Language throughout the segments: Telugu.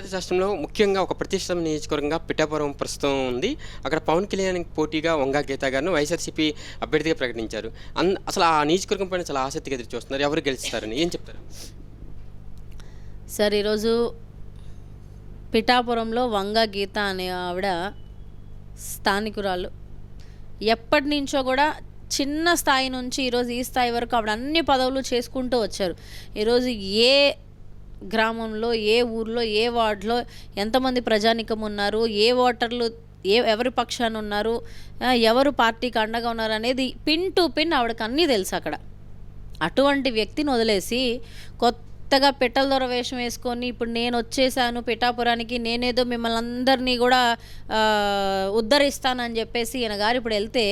ఆంధ్రప్రదేశ్ రాష్ట్రంలో ముఖ్యంగా ఒక ప్రతిష్టం నియోజకవర్గంగా పిఠాపురం ప్రస్తుతం ఉంది. అక్కడ పవన్ కళ్యాణ్ పోటీగా వంగా గీత గారిని వైఎస్ఆర్సీపీ అభ్యర్థిగా ప్రకటించారు. అన్ అసలు ఆ నియోజకవర్గం పైన చాలా ఆసక్తిగా ఎదురు చూస్తున్నారు. ఎవరు గెలుస్తారని ఏం చెప్తారు? సార్ ఈరోజు పిఠాపురంలో వంగా గీత అనే ఆవిడ స్థానికురాలు. ఎప్పటి నుంచో కూడా చిన్న స్థాయి నుంచి ఈరోజు ఈ స్థాయి వరకు ఆవిడ అన్ని పదవులు చేసుకుంటూ వచ్చారు. ఈరోజు ఏ గ్రామంలో ఏ ఊర్లో ఏ వార్డులో ఎంతమంది ప్రజానికం ఉన్నారు ఏ ఓటర్లు ఏ ఎవరి పక్షాన ఉన్నారు ఎవరు పార్టీకి అండగా ఉన్నారు అనేది పిన్ టు పిన్ ఆవిడకి అన్నీ తెలుసు అక్కడ. అటువంటి వ్యక్తిని వదిలేసి కొత్తగా పెట్టల దొర వేషం వేసుకొని ఇప్పుడు నేను వచ్చేసాను పిఠాపురానికి నేనేదో మిమ్మల్ని అందరినీ కూడా ఉద్ధరిస్తానని చెప్పేసి ఈయన గారు ఇప్పుడు వెళ్తే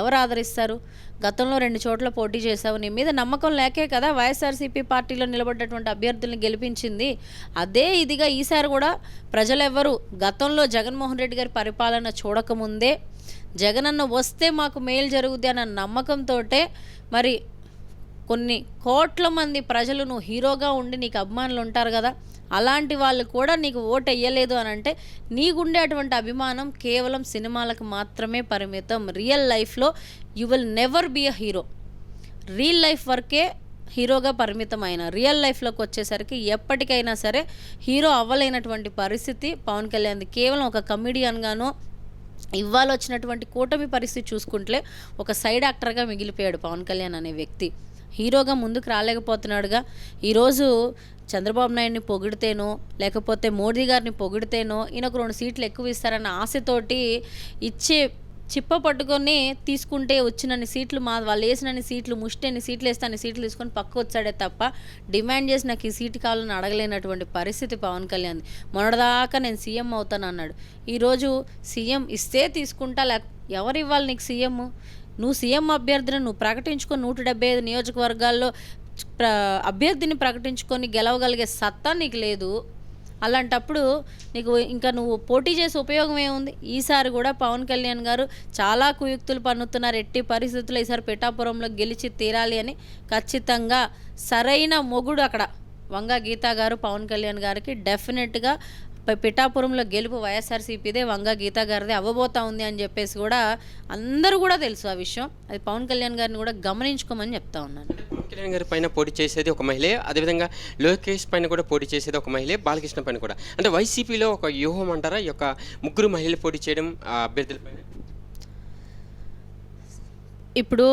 ఎవరు ఆదరిస్తారు? గతంలో రెండు చోట్ల పోటీ చేశావు. నీ మీద నమ్మకం లేకే కదా వైఎస్ఆర్సీపీ పార్టీలో నిలబడ్డటువంటి అభ్యర్థుల్ని గెలిపించింది. అదే ఇదిగా ఈసారి కూడా ప్రజలెవ్వరూ గతంలో జగన్మోహన్ రెడ్డి గారి పరిపాలన చూడకముందే జగనన్న వస్తే మాకు మేలు జరుగుద్ది అన్న నమ్మకంతో మరి కొన్ని కోట్ల మంది ప్రజలు నువ్వు హీరోగా ఉండి నీకు అభిమానులు ఉంటారు కదా. అలాంటి వాళ్ళు కూడా నీకు ఓటు వేయలేదు అని అంటే నీకుండే అటువంటి అభిమానం కేవలం సినిమాలకు మాత్రమే పరిమితం. రియల్ లైఫ్లో you will never be a hero real life వరకే హీరోగా పరిమితమైన. రియల్ లైఫ్లోకి వచ్చేసరికి ఎప్పటికైనా సరే హీరో అవ్వలేనటువంటి పరిస్థితి పవన్ కళ్యాణ్ కేవలం ఒక కమిడియన్గానో ఇవ్వాలొచ్చినటువంటి కూటమి పరిస్థితి చూసుకుంటే ఒక సైడ్ యాక్టర్గా మిగిలిపోయాడు పవన్ కళ్యాణ్ అనే వ్యక్తి. హీరోగా ముందుకు రాలేకపోతున్నాడుగా. ఈరోజు చంద్రబాబు నాయుడిని పొగిడితేనో లేకపోతే మోడీ గారిని పొగిడితేనో ఈయనకు రెండు సీట్లు ఎక్కువ ఇస్తారన్న ఆశతోటి ఇచ్చే చిప్ప పట్టుకొని తీసుకుంటే వచ్చినన్ని సీట్లు మా వాళ్ళు వేసినన్ని సీట్లు ముష్టని సీట్లు వేస్తాను సీట్లు తీసుకొని పక్క వచ్చాడే తప్ప డిమాండ్ చేసి నాకు ఈ సీటు కావాలని అడగలేనటువంటి పరిస్థితి పవన్ కళ్యాణ్. మొన్నటిదాకా నేను సీఎం అవుతాను అన్నాడు. ఈరోజు సీఎం ఇస్తే తీసుకుంటా లేక ఎవరు ఇవ్వాలి నీకు సీఎం? నువ్వు సీఎం అభ్యర్థిని నువ్వు ప్రకటించుకొని నూట డెబ్బై ఐదు నియోజకవర్గాల్లో అభ్యర్థిని ప్రకటించుకొని గెలవగలిగే సత్తా నీకు లేదు. అలాంటప్పుడు నీకు ఇంకా నువ్వు పోటీ చేసే ఉపయోగం ఏముంది? ఈసారి కూడా పవన్ కళ్యాణ్ గారు చాలా కుయుక్తులు పన్నుతున్నారు. ఎట్టి పరిస్థితుల్లో ఈసారి పిఠాపురంలో గెలిచి తీరాలి అని ఖచ్చితంగా సరైన మొగుడు అక్కడ వంగ గీతా గారు పవన్ కళ్యాణ్ గారికి డెఫినెట్గా పిఠాపురంలో గెలుపు వైఎస్ఆర్సీపీదే వంగ గీతా గారిదే అవ్వబోతా ఉంది అని చెప్పేసి కూడా అందరూ కూడా తెలుసు ఆ విషయం. అది పవన్ కళ్యాణ్ గారిని కూడా గమనించుకోమని చెప్తా ఉన్నాను. కళ్యాణ్ గారి పైన పోటీ చేసేది ఒక మహిళే. అదేవిధంగా లోకేష్ పైన కూడా పోటీ చేసేది ఒక మహిళే బాలకృష్ణ పైన కూడా. అంటే వైసీపీలో ఒక వ్యూహం అంటారా? ఈ యొక్క ముగ్గురు మహిళలు పోటీ చేయడం అభ్యర్థులపైన ఇప్పుడు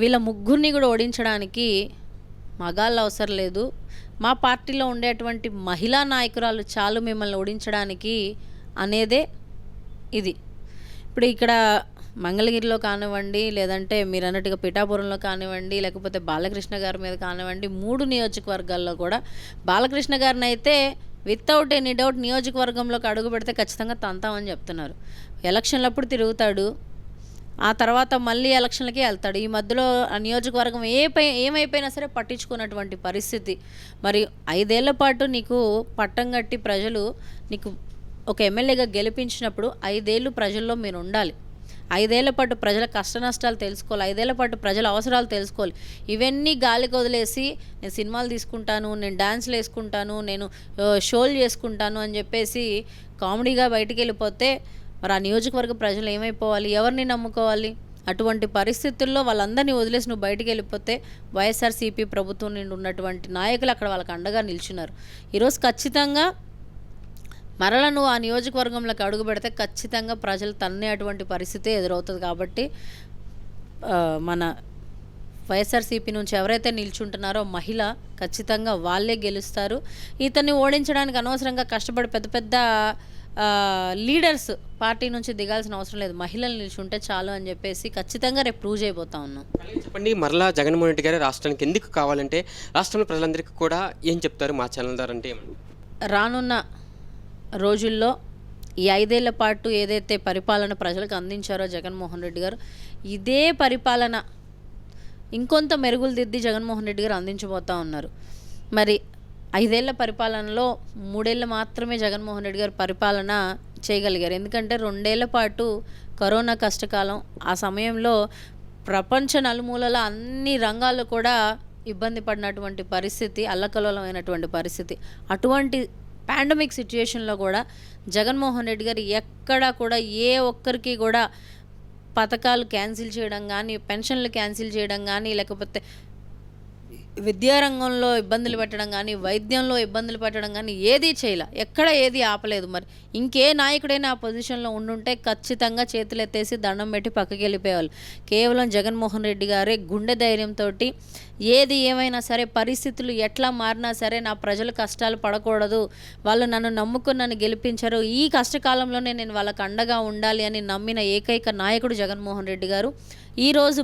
వీళ్ళ ముగ్గురిని కూడా ఓడించడానికి మగాళ్ళు అవసరం లేదు. మా పార్టీలో ఉండేటువంటి మహిళా నాయకురాలు చాలు మిమ్మల్ని ఓడించడానికి అనేదే ఇది. ఇప్పుడు ఇక్కడ మంగళగిరిలో కానివ్వండి లేదంటే మీరు అన్నట్టుగా పిఠాపురంలో కానివ్వండి లేకపోతే బాలకృష్ణ గారి మీద కానివ్వండి మూడు నియోజకవర్గాల్లో కూడా బాలకృష్ణ గారిని అయితే వితౌట్ ఎనీ డౌట్ నియోజకవర్గంలోకి అడుగు పెడితే ఖచ్చితంగా తంతామని చెప్తున్నారు. ఎలక్షన్లప్పుడు తిరుగుతాడు. ఆ తర్వాత మళ్ళీ ఎలక్షన్లకి వెళ్తాడు. ఈ మధ్యలో ఆ నియోజకవర్గం ఏ పై ఏమైపోయినా సరే పట్టించుకున్నటువంటి పరిస్థితి. మరి ఐదేళ్ళ పాటు నీకు పట్టం కట్టి ప్రజలు నీకు ఒక ఎమ్మెల్యేగా గెలిపించినప్పుడు ఐదేళ్ళు ప్రజల్లో మీరు ఉండాలి. ఐదేళ్ళ పాటు ప్రజల కష్ట నష్టాలు తెలుసుకోవాలి ఐదేళ్ళ పాటు ప్రజల అవసరాలు తెలుసుకోవాలి. ఇవన్నీ గాలికి వదిలేసి నేను సినిమాలు తీసుకుంటాను నేను డాన్స్లు వేసుకుంటాను నేను షోలు చేసుకుంటాను అని చెప్పేసి కామెడీగా బయటికి వెళ్ళిపోతే మరి ఆ నియోజకవర్గ ప్రజలు ఏమైపోవాలి? ఎవరిని నమ్ముకోవాలి? అటువంటి పరిస్థితుల్లో వాళ్ళందరినీ వదిలేసి నువ్వు బయటికి వెళ్ళిపోతే వైఎస్ఆర్సీపీ ప్రభుత్వం నుండి ఉన్నటువంటి నాయకులు అక్కడ వాళ్ళకి అండగా నిల్చున్నారు ఈరోజు ఖచ్చితంగా మరల నువ్వు ఆ నియోజకవర్గంలోకి అడుగు పెడితే ఖచ్చితంగా ప్రజలు తన్నే అటువంటి పరిస్థితి ఎదురవుతుంది కాబట్టి మన వైఎస్ఆర్సీపీ నుంచి ఎవరైతే నిల్చుంటున్నారో మహిళ ఖచ్చితంగా వాళ్ళే గెలుస్తారు. ఇతన్ని ఓడించడానికి అనవసరంగా కష్టపడి పెద్ద పెద్ద లీడర్స్ పార్టీ నుంచి దిగాల్సిన అవసరం లేదు. మహిళలు నిల్చుంటే చాలు అని చెప్పేసి ఖచ్చితంగా రేపు ప్రూవ్ చేయబోతా ఉన్నాం. చెప్పండి మరలా జగన్మోహన్ రెడ్డి గారు రాష్ట్రానికి ఎందుకు కావాలంటే రాష్ట్రంలో ప్రజలందరికీ కూడా ఏం చెప్తారు మా ఛానల్ ద్వారా అంటే? రానున్న రోజుల్లో ఈ ఐదేళ్ళ పాటు ఏదైతే పరిపాలన ప్రజలకు అందించారో జగన్మోహన్ రెడ్డి గారు ఇదే పరిపాలన ఇంకొంత మెరుగులు దిద్ది జగన్మోహన్ రెడ్డి గారు అందించబోతా ఉన్నారు. మరి ఐదేళ్ళ పరిపాలనలో మూడేళ్ళు మాత్రమే జగన్మోహన్ రెడ్డి గారు పరిపాలన చేయగలిగారు. ఎందుకంటే రెండేళ్ళ పాటు కరోనా కష్టకాలం ఆ సమయంలో ప్రపంచ నలుమూలల అన్ని రంగాల్లో కూడా ఇబ్బంది పడినటువంటి పరిస్థితి అల్లకలోలమైనటువంటి పరిస్థితి. అటువంటి పాండమిక్ సిచ్యుయేషన్లో కూడా జగన్మోహన్ రెడ్డి గారు ఎక్కడా కూడా ఏ ఒక్కరికి కూడా పథకాలు క్యాన్సిల్ చేయడం కానీ పెన్షన్లు క్యాన్సిల్ చేయడం కానీ లేకపోతే విద్యారంగంలో ఇబ్బందులు పెట్టడం కానీ వైద్యంలో ఇబ్బందులు పెట్టడం కానీ ఏదీ చేయలే. ఎక్కడ ఏది ఆపలేదు మరి. ఇంకే నాయకుడైనా ఆ పొజిషన్లో ఉండుంటే ఖచ్చితంగా చేతులు ఎత్తేసి దండం పెట్టి పక్కకి వెళ్ళిపోయేవాళ్ళు కేవలం జగన్మోహన్ రెడ్డి గారే గుండె ధైర్యంతో ఏది ఏమైనా సరే పరిస్థితులు ఎట్లా మారినా సరే నా ప్రజలు కష్టాలు పడకూడదు. వాళ్ళు నన్ను నమ్ముకుని నన్ను గెలిపించారు. ఈ కష్టకాలంలోనే నేను వాళ్ళకి అండగా ఉండాలి అని నమ్మిన ఏకైక నాయకుడు జగన్మోహన్ రెడ్డి గారు. ఈరోజు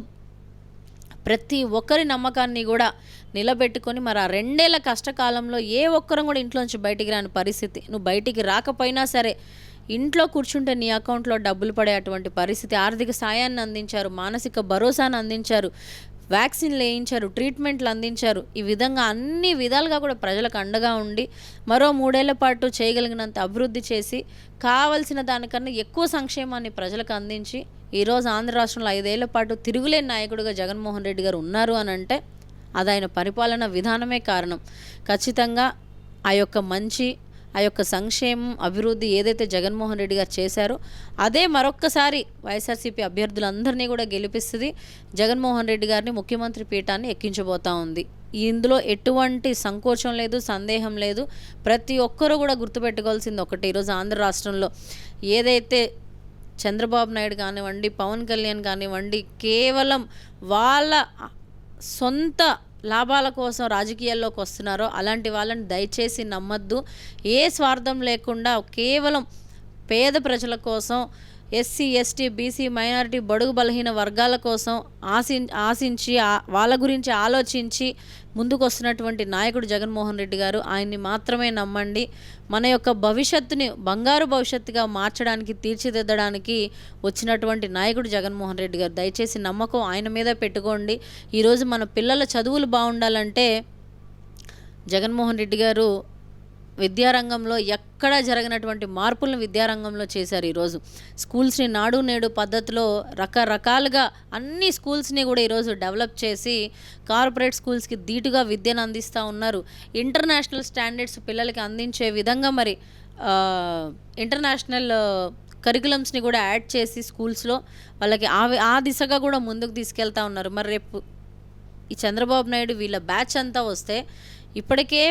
ప్రతి ఒక్కరి నమ్మకాన్ని కూడా నిలబెట్టుకొని మరి ఆ రెండేళ్ళ కష్టకాలంలో ఏ ఒక్కరం కూడా ఇంట్లోంచి బయటికి రాని పరిస్థితి. నువ్వు బయటికి రాకపోయినా సరే ఇంట్లో కూర్చుంటే నీ అకౌంట్లో డబ్బులు పడే అటువంటి పరిస్థితి. ఆర్థిక సాయాన్ని అందించారు మానసిక భరోసాను అందించారు వ్యాక్సిన్లు వేయించారు ట్రీట్మెంట్లు అందించారు. ఈ విధంగా అన్ని విధాలుగా కూడా ప్రజలకు అండగా ఉండి మరో మూడేళ్ళ పాటు చేయగలిగినంత అభివృద్ధి చేసి కావలసిన దానికన్నా ఎక్కువ సంక్షేమాన్ని ప్రజలకు అందించి ఈరోజు ఆంధ్ర రాష్ట్రంలో ఐదేళ్ళ పాటు తిరుగులేని నాయకుడిగా జగన్మోహన్ రెడ్డి గారు ఉన్నారు అని అంటే అది ఆయన పరిపాలన విధానమే కారణం. ఖచ్చితంగా ఆ యొక్క మంచి ఆ యొక్క సంక్షేమం అభివృద్ధి ఏదైతే జగన్మోహన్ రెడ్డి గారు చేశారో అదే మరొక్కసారి వైఎస్ఆర్సీపీ అభ్యర్థులందరినీ కూడా గెలిపిస్తుంది. జగన్మోహన్ రెడ్డి గారిని ముఖ్యమంత్రి పీఠాన్ని ఎక్కించబోతా ఉంది. ఇందులో ఎటువంటి సంకోచం లేదు సందేహం లేదు. ప్రతి ఒక్కరూ కూడా గుర్తుపెట్టుకోవాల్సింది ఒకటి. ఈరోజు ఆంధ్ర రాష్ట్రంలో ఏదైతే చంద్రబాబు నాయుడు కానివ్వండి పవన్ కళ్యాణ్ కానివ్వండి కేవలం వాళ్ళ సొంత లాభాల కోసం రాజకీయాల్లోకి వస్తున్నారో అలాంటి వాళ్ళని దయచేసి నమ్మద్దు. ఏ స్వార్థం లేకుండా కేవలం పేద ప్రజల కోసం ఎస్సీ ఎస్టీ బీసీ మైనారిటీ బడుగు బలహీన వర్గాల కోసం ఆశి ఆశించి వాళ్ళ గురించి ఆలోచించి ముందుకు వస్తున్నటువంటి నాయకుడు జగన్మోహన్ రెడ్డి గారు ఆయన్ని మాత్రమే నమ్మండి. మన యొక్క భవిష్యత్తుని బంగారు భవిష్యత్తుగా మార్చడానికి తీర్చిదిద్దడానికి వచ్చినటువంటి నాయకుడు జగన్మోహన్ రెడ్డి గారు. దయచేసి నమ్మకం ఆయన మీద పెట్టుకోండి. ఈరోజు మన పిల్లల చదువులు బాగుండాలంటే జగన్మోహన్ రెడ్డి గారు విద్యారంగంలో ఎక్కడా జరగనటువంటి మార్పులను విద్యారంగంలో చేశారు ఈరోజు. స్కూల్స్ని నాడు నేడు పద్ధతిలో రకరకాలుగా అన్ని స్కూల్స్ని కూడా ఈరోజు డెవలప్ చేసి కార్పొరేట్ స్కూల్స్కి ధీటుగా విద్యను అందిస్తూ ఉన్నారు. ఇంటర్నేషనల్ స్టాండర్డ్స్ పిల్లలకి అందించే విధంగా మరి ఇంటర్నేషనల్ కరికులమ్స్ని కూడా యాడ్ చేసి స్కూల్స్లో వాళ్ళకి ఆ ఆ దిశగా కూడా ముందుకు తీసుకెళ్తా ఉన్నారు. మరి రేపు ఈ చంద్రబాబు నాయుడు వీళ్ళ బ్యాచ్ అంతా వస్తే ఇప్పటికే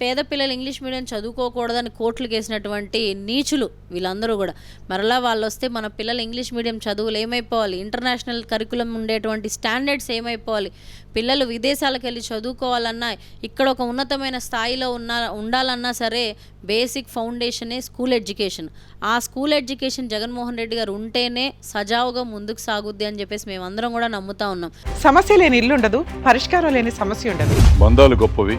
పేద పిల్లలు ఇంగ్లీష్ మీడియం చదువుకోకూడదని కోట్లు కేసినటువంటి నీచులు వీళ్ళందరూ కూడా. మరలా వాళ్ళు వస్తే మన పిల్లలు ఇంగ్లీష్ మీడియం చదువులు ఏమైపోవాలి? ఇంటర్నేషనల్ కరికులం ఉండేటువంటి స్టాండర్డ్స్ ఏమైపోవాలి? పిల్లలు విదేశాలకు వెళ్ళి చదువుకోవాలన్నా ఇక్కడ ఒక ఉన్నతమైన స్థాయిలో ఉన్న ఉండాలన్నా సరే బేసిక్ ఫౌండేషనే స్కూల్ ఎడ్యుకేషన్. ఆ స్కూల్ ఎడ్యుకేషన్ జగన్మోహన్ రెడ్డి గారు ఉంటేనే సజావుగా ముందుకు సాగుద్ది అని చెప్పేసి మేమందరం కూడా నమ్ముతా ఉన్నాం. సమస్య లేని ఇల్లు ఉండదు పరిష్కారం లేని సమస్య ఉండదు. బంధాలు గొప్పవి.